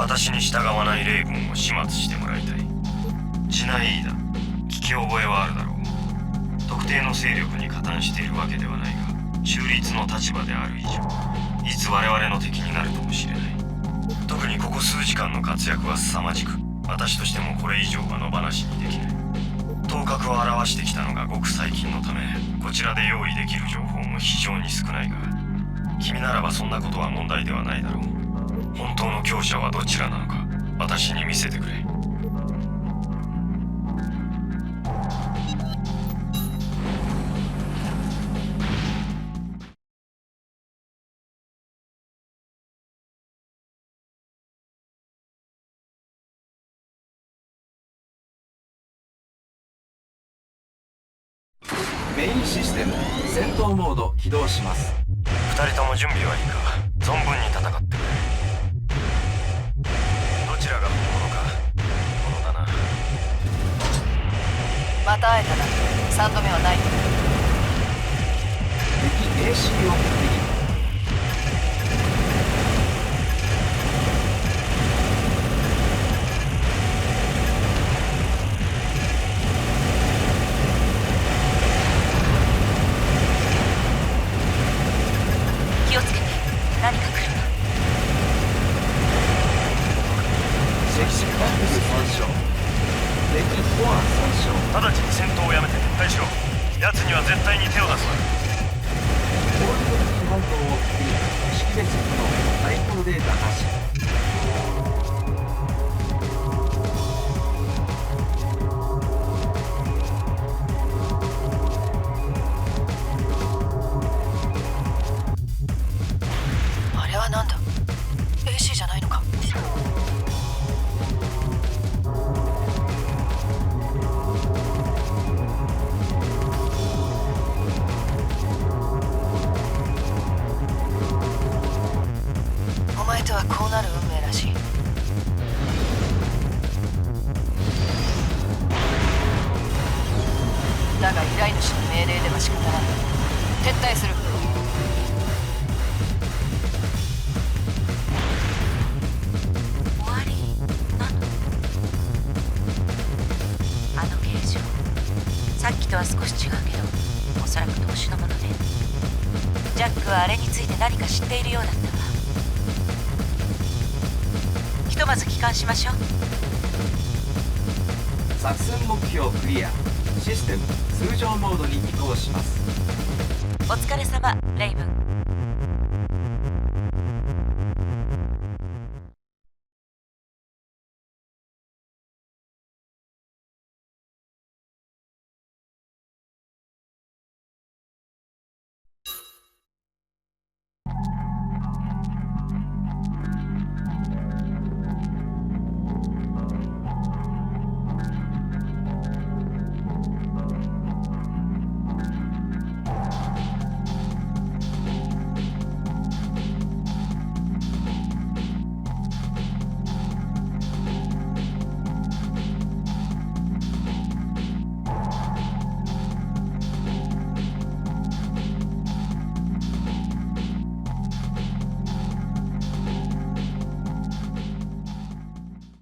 私に従わないレイブンを始末してもらいたい。ジナイーダ聞き覚えはあるだろう。特定の勢力に加担しているわけではないが中立の立場である以上いつ我々の敵になるともしれない。特にここ数時間の活躍は凄まじく私としてもこれ以上は野放しにできない。頭角を現してきたのがごく最近のためこちらで用意できる情報も非常に少ないが君ならばそんなことは問題ではないだろう。本当の強者はどちらなのか私に見せてくれ。メインシステム戦闘モード起動します。二人とも準備はいいか？存分に戦ってくれまた会えたな3度目はない敵 AC を敵奴には絶対に手を出すな攻撃的反応を確認識別不能タイトルデータなしあれはなんだ AC じゃないのか。お前とはこうなる運命らしい。だが依頼主の命令では仕方ない。撤退する。終わりなの。あの形状さっきとは少し違うけどおそらく投資のものね。ジャックはあれについて何か知っているようだったわ。とまず帰還しましょう。作戦目標クリア。システム通常モードに移行します。お疲れ様レイブン。